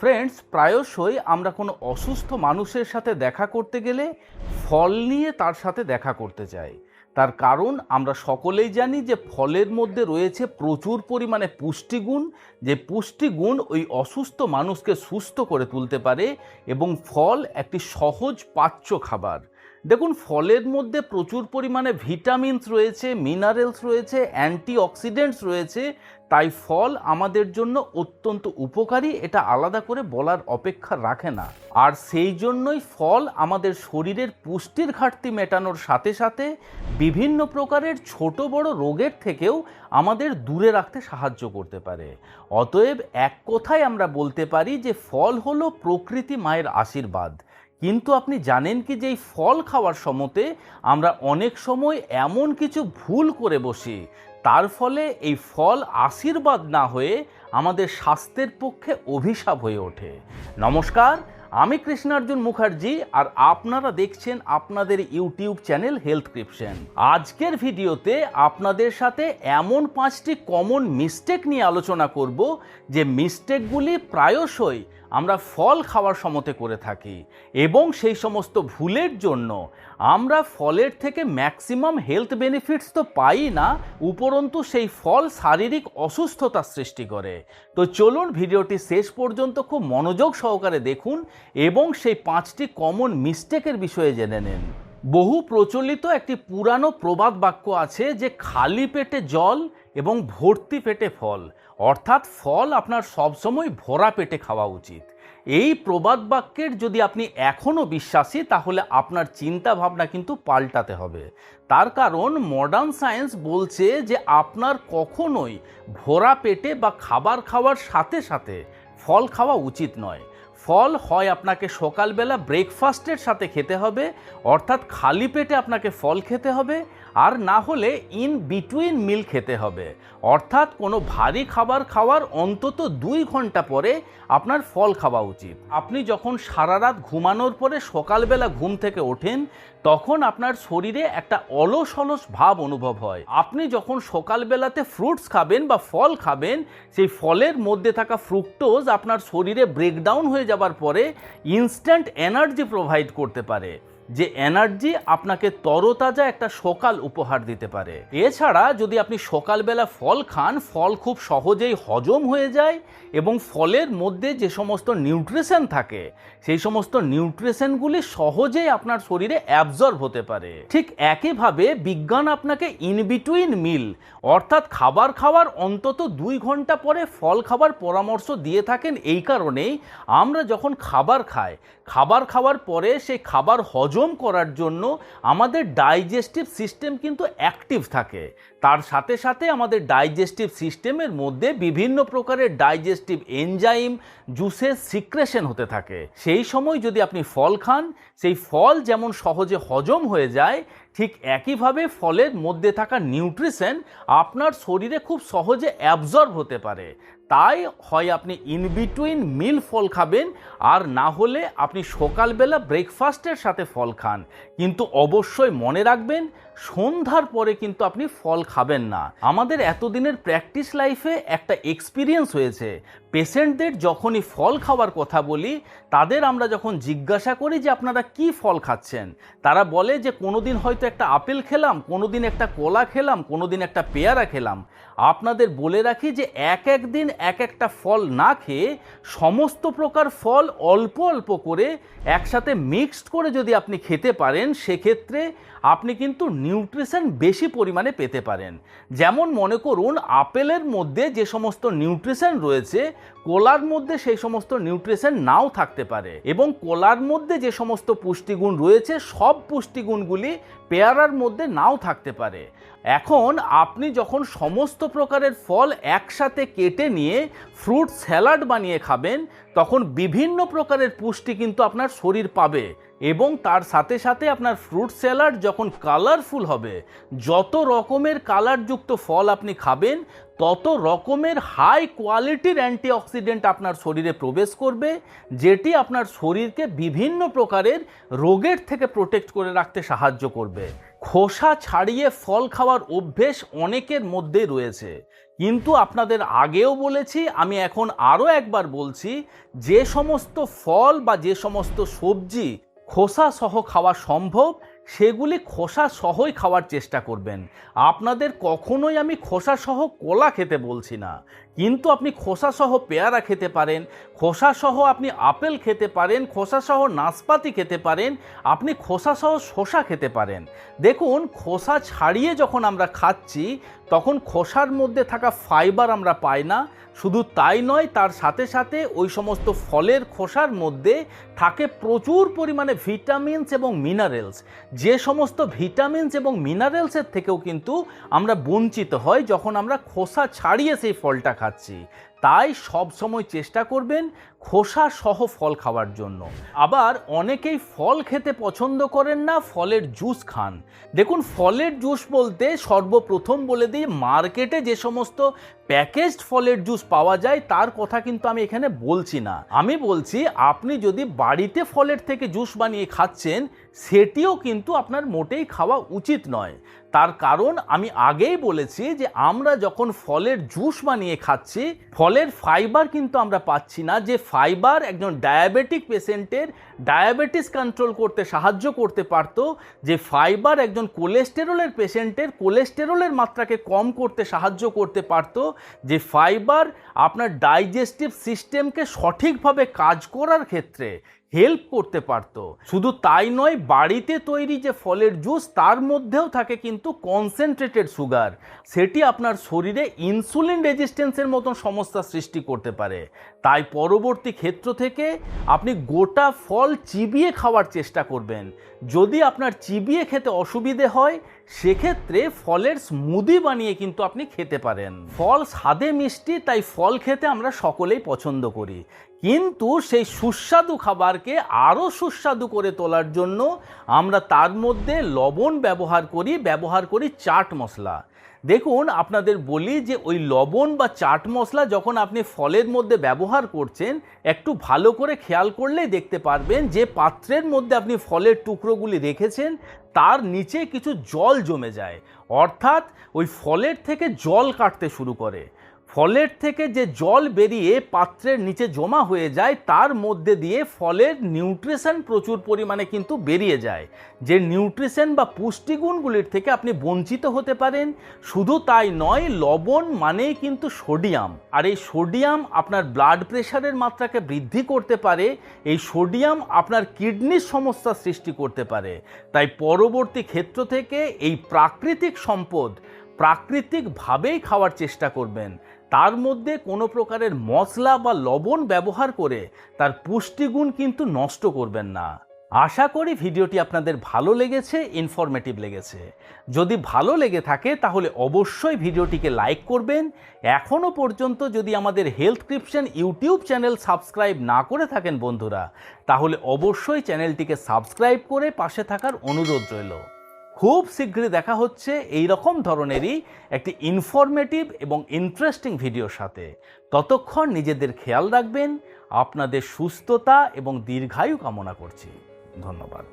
Friends প্রায়শই আমরা কোনো অসুস্থ মানুষের সাথে দেখা করতে গেলে ফল নিয়ে তার সাথে দেখা করতে চাই তার কারণ, আমরা সকলেই জানি যে ফলের মধ্যে রয়েছে প্রচুর পরিমাণে পুষ্টিগুণ, যে পুষ্টিগুণ ওই অসুস্থ মানুষকে সুস্থ করে তুলতে পারে এবং ফল একটি সহজ পাচ্য খাবার। দেখুন, ফলের মধ্যে প্রচুর পরিমাণে ভিটামিনস রয়েছে, মিনারেলস রয়েছে, অ্যান্টিঅক্সিডেন্টস রয়েছে। তাই ফল আমাদের জন্য অত্যন্ত উপকারী, এটা আলাদা করে বলার অপেক্ষা রাখে না। আর সেই জন্যই ফল আমাদের শরীরের পুষ্টির ঘাটতি মেটানোর সাথে সাথে বিভিন্ন প্রকারের ছোট বড় রোগের থেকেও আমাদের দূরে রাখতে সাহায্য করতে পারে। অতএব এক কথায় আমরা বলতে পারি যে, ফল হলো প্রকৃতি মায়ের আশীর্বাদ। কিন্তু আপনি জানেন কি যে এই ফল খাওয়ার সমতে আমরা অনেক সময় এমন কিছু ভুল করে বসি, তার ফলে এই ফল আশীর্বাদ না হয়ে আমাদের স্বাস্থ্যের পক্ষে অভিশাপ হয়ে ওঠে। নমস্কার, আমি কৃষ্ণার্জুন মুখার্জি আর আপনারা দেখছেন আপনাদের ইউটিউব চ্যানেল হেলথ ক্রিপশন। আজকের ভিডিওতে আপনাদের সাথে এমন পাঁচটি কমন মিস্টেক নিয়ে আলোচনা করব, যে মিস্টেকগুলি প্রায়শই আমরা ফল খাওয়ার সমতে করে থাকি এবং সেই সমস্ত ভুলের জন্য আমরা ফলের থেকে ম্যাক্সিমাম হেলথ বেনিফিটস তো পাই না, উপরন্তু সেই ফল শারীরিক অসুস্থতা সৃষ্টি করে। তো চলুন ভিডিওটি শেষ পর্যন্ত খুব মনোযোগ সহকারে দেখুন এবং সেই পাঁচটি কমন মিস্টেকের বিষয়ে জেনে নেন। বহু প্রচলিত একটি পুরানো প্রবাদ বাক্য আছে যে, খালি পেটে জল এবং ভর্তি পেটে ফল। অর্থাৎ ফল আপনার সবসময় ভরা পেটে খাওয়া উচিত। এই প্রবাদ বাক্যের যদি আপনি এখনও বিশ্বাসী, তাহলে আপনার চিন্তা ভাবনা কিন্তু পাল্টাতে হবে। তার কারণ মডার্ন সায়েন্স বলছে যে আপনার কখনোই ভরা পেটে বা খাবার খাওয়ার সাথে সাথে ফল খাওয়া উচিত নয়। ফল হয় আপনাকে সকালবেলা ব্রেকফাস্টের সাথে খেতে হবে, অর্থাৎ খালি পেটে আপনাকে ফল খেতে হবে আর না হলে ইন বিটুইন মিল খেতে হবে। অর্থাৎ কোনো ভারী খাবার খাওয়ার অন্তত দুই ঘণ্টা পরে আপনার ফল খাওয়া উচিত। আপনি যখন সারা রাত ঘুমানোর পরে সকালবেলা ঘুম থেকে ওঠেন, তখন আপনার শরীরে একটা অলস অলস ভাব অনুভব হয়। আপনি যখন সকালবেলাতে ফ্রুটস খাবেন বা ফল খাবেন, সেই ফলের মধ্যে থাকা ফ্রুক্টোজ আপনার শরীরে ব্রেকডাউন হয়ে যাবার পরে ইনস্ট্যান্ট এনার্জি প্রোভাইড করতে পারে। যে এনার্জি আপনাকে তরতাজা একটা সকাল উপহার দিতে পারে। এছাড়া যদি আপনি সকালবেলা ফল খান, ফল খুব সহজেই হজম হয়ে যায় এবং ফলের মধ্যে যে সমস্ত নিউট্রিশন থাকে, সেই সমস্ত নিউট্রিশনগুলি সহজেই আপনার শরীরে অ্যাবজর্ব হতে পারে। ঠিক একইভাবে বিজ্ঞান আপনাকে ইনবিটুইন মিল অর্থাৎ খাবার খাওয়ার অন্তত দুই ঘণ্টা পরে ফল খাবার পরামর্শ দিয়ে থাকেন এই কারণেই আমরা যখন খাবার খাই, খাবার খাওয়ার পরে সেই খাবার হজম করার জন্য আমাদের ডাইজেস্টিভ সিস্টেম কিন্তু অ্যাক্টিভ থাকে। তার সাথে সাথে আমাদের ডাইজেস্টিভ সিস্টেমের মধ্যে বিভিন্ন প্রকারের ডাইজেস্টিভ এনজাইম জুসেস সিক্রেশন হতে থাকে। সেই সময় যদি আপনি ফল খান, সেই ফল যেমন সহজে হজম হয়ে যায়, ঠিক একইভাবে ফলের মধ্যে থাকা নিউট্রিশন আপনার শরীরে খুব সহজে অ্যাবজর্ব হতে পারে। তাই হয় আপনি ইন বিটুইন মিল ফল খাবেন, আর না হলে আপনি সকালবেলা ব্রেকফাস্টের সাথে ফল খান। কিন্তু অবশ্যই মনে রাখবেন, সন্ধ্যার পরে কিন্তু আপনি ফল খাবেন না। আমাদের এতদিনের প্র্যাকটিস লাইফে একটা এক্সপিরিয়েন্স হয়েছে। পেশেন্টদের যখনই ফল খাওয়ার কথা বলি, তাদের আমরা যখন জিজ্ঞাসা করি যে, আপনারা কি ফল খাচ্ছেন? তারা বলে যে কোনো দিন হয়তো একটা আপেল খেলাম কোনো দিন একটা কলা খেলাম কোনো দিন একটা পেয়ারা খেলাম। আপনাদের বলে রাখি যে, এক এক দিন এক একটা ফল না খেয়ে সমস্ত প্রকার ফল অল্প অল্প করে একসাথে মিক্সড করে যদি আপনি খেতে পারেন, সেক্ষেত্রে আপনি কিন্তু নিউট্রিশন বেশি পরিমাণে পেতে পারেন যেমন মনে করুন, আপেলের মধ্যে যে সমস্ত নিউট্রিশন রয়েছে, কোলার মধ্যে সেই সমস্ত নিউট্রিশন নাও থাকতে পারে এবং কোলার মধ্যে যে সমস্ত পুষ্টিগুণ রয়েছে, সব পুষ্টিগুণগুলি পেয়ারার মধ্যে নাও থাকতে পারে। এখন আপনি যখন সমস্ত প্রকারের ফল একসাথে কেটে নিয়ে ফ্রুট স্যালাড বানিয়ে খাবেন, তখন বিভিন্ন প্রকারের পুষ্টি কিন্তু আপনার শরীর পাবে। এবং তার সাথে সাথে আপনার ফ্রুট স্যালাড যখন কালারফুল হবে, যত রকমের কালারযুক্ত ফল আপনি খাবেন, তত রকমের হাই কোয়ালিটির অ্যান্টিঅক্সিডেন্ট আপনার শরীরে প্রবেশ করবে, যেটি আপনার শরীরকে বিভিন্ন প্রকারের রোগের থেকে প্রোটেক্ট করে রাখতে সাহায্য করবে। খোসা ছাড়িয়ে ফল খাওয়ার অভ্যেস অনেকের মধ্যে রয়েছে। কিন্তু আপনাদের আগেও বলেছি, আমি এখন আরও একবার বলছি, যে সমস্ত ফল বা যে সমস্ত সবজি খোসা সহ খাওয়া সম্ভব? সেগুলি খোসা সহই খাওয়ার চেষ্টা করবেন। আপনাদের কখনোই আমি খোসা সহ কলা খেতে বলছি না। কিন্তু আপনি খোসা সহ পেয়ারা খেতে পারেন খোসা সহ আপনি আপেল খেতে পারেন খোসা সহ নাশপাতি খেতে পারেন, আপনি খোসা সহ শসা খেতে পারেন। দেখুন, খোসা ছাড়িয়ে যখন আমরা খাচ্ছি, তখন খোসার মধ্যে থাকা ফাইবার আমরা পাই না, শুধু তাই নয়, তার সাথে সাথে ওই সমস্ত ফলের খোসার মধ্যে থাকে প্রচুর পরিমাণে ভিটামিনস এবং মিনারেলস। যে সমস্ত ভিটামিনস এবং মিনারেলসের থেকেও কিন্তু আমরা বঞ্চিত হই যখন আমরা খোসা ছাড়িয়ে সেই ফলটা খাচ্ছি তাই সব সময় চেষ্টা করবেন খোসা সহ ফল খাওয়ার জন্য। আবার অনেকেই ফল খেতে পছন্দ করেন না, ফলের জুস খান। দেখুন, ফলের জুস বলতে সর্বপ্রথম বলে দিই, মার্কেটে যে সমস্ত প্যাকেজড ফলের জুস পাওয়া যায়, তার কথা কিন্তু আমি এখানে বলছি না। আমি বলছি, আপনি যদি বাড়িতে ফলের থেকে জুস বানিয়ে খাচ্ছেন, সেটিও কিন্তু আপনার মোটেই খাওয়া উচিত নয়। তার কারণ আমি আগেই বলেছি যে, আমরা যখন ফলের জুস বানিয়ে খাচ্ছি, ফলের ফাইবার কিন্তু আমরা পাচ্ছি না। যে ফাইবার একজন ডায়াবেটিক পেশেন্টের ডায়াবেটিস কন্ট্রোল করতে সাহায্য করতে পারতো, যে ফাইবার একজন কোলেস্টেরলের পেশেন্টের কোলেস্টেরলের মাত্রাকে কম করতে সাহায্য করতে পারতো, যে ফাইবার আপনার ডাইজেস্টিভ সিস্টেমকে সঠিকভাবে কাজ করার ক্ষেত্রে হেল্প করতে পারতো। শুধু তাই নয়, বাড়িতে তৈরি যে ফলের জুস তার মধ্যেও থাকে কিন্তু কনসেন্ট্রেটেড সুগার সেটি আপনার শরীরে ইনসুলিন রেজিস্ট্যান্সের মতন সমস্যা সৃষ্টি করতে পারে। তাই পরবর্তী ক্ষেত্র থেকে আপনি গোটা ফল চিবিয়ে খাওয়ার চেষ্টা করবেন। যদি আপনার চিবিয়ে খেতে অসুবিধে হয়, সেক্ষেত্রে ফলের স্মুদি বানিয়ে কিন্তু আপনি খেতে পারেন। ফল স্বাদে মিষ্টি, তাই ফল খেতে আমরা সকলেই পছন্দ করি। কিন্তু সেই সুস্বাদু খাবারকে আরও সুস্বাদু করে তোলার জন্য আমরা তার মধ্যে লবণ ব্যবহার করি ব্যবহার করি চাট মশলা। দেখুন, আপনাদের বলি যে ওই লবণ বা চাট মশলা যখন আপনি ফলের মধ্যে ব্যবহার করছেন, একটু ভালো করে খেয়াল করলেই দেখতে পারবেন যে পাত্রের মধ্যে আপনি ফলের টুকরোগুলি রেখেছেন, তার নিচে কিছু জল জমে যায়। অর্থাৎ ওই ফলের থেকে জল কাটতে শুরু করে। ফলের থেকে যে জল বেরিয়ে পাত্রের নিচে জমা হয়ে যায়, তার মধ্যে দিয়ে ফলের নিউট্রিশন প্রচুর পরিমাণে কিন্তু বেরিয়ে যায়। যে নিউট্রিশন বা পুষ্টিগুণগুলির থেকে আপনি বঞ্চিত হতে পারেন, শুধু তাই নয়, লবণ মানেই কিন্তু সোডিয়াম। আর এই সোডিয়াম আপনার ব্লাড প্রেশারের মাত্রাকে বৃদ্ধি করতে পারে, এই সোডিয়াম আপনার কিডনির সমস্যা সৃষ্টি করতে পারে। তাই পরবর্তী ক্ষেত্র থেকে এই প্রাকৃতিক সম্পদ প্রাকৃতিকভাবেই খাওয়ার চেষ্টা করবেন। তার মধ্যে কোনো প্রকারের মশলা বা লবণ ব্যবহার করে তার পুষ্টিগুণ কিন্তু নষ্ট করবেন না। আশা করি ভিডিওটি আপনাদের ভালো লেগেছে ইনফরমেটিভ লেগেছে। যদি ভালো লেগে থাকে তাহলে অবশ্যই ভিডিওটিকে লাইক করবেন। এখনও পর্যন্ত যদি আমাদের হেলথ ক্রিপশন ইউটিউব চ্যানেল সাবস্ক্রাইব না করে থাকেন বন্ধুরা, তাহলে অবশ্যই চ্যানেলটিকে সাবস্ক্রাইব করে পাশে থাকার অনুরোধ রইল। খুব শীঘ্রই দেখা হচ্ছে এই রকম ধরনেরই একটি ইনফরমেটিভ এবং ইন্টারেস্টিং ভিডিওর সাথে। ততক্ষণ নিজেদের খেয়াল রাখবেন, আপনাদের সুস্থতা এবং দীর্ঘায়ু কামনা করছি। ধন্যবাদ।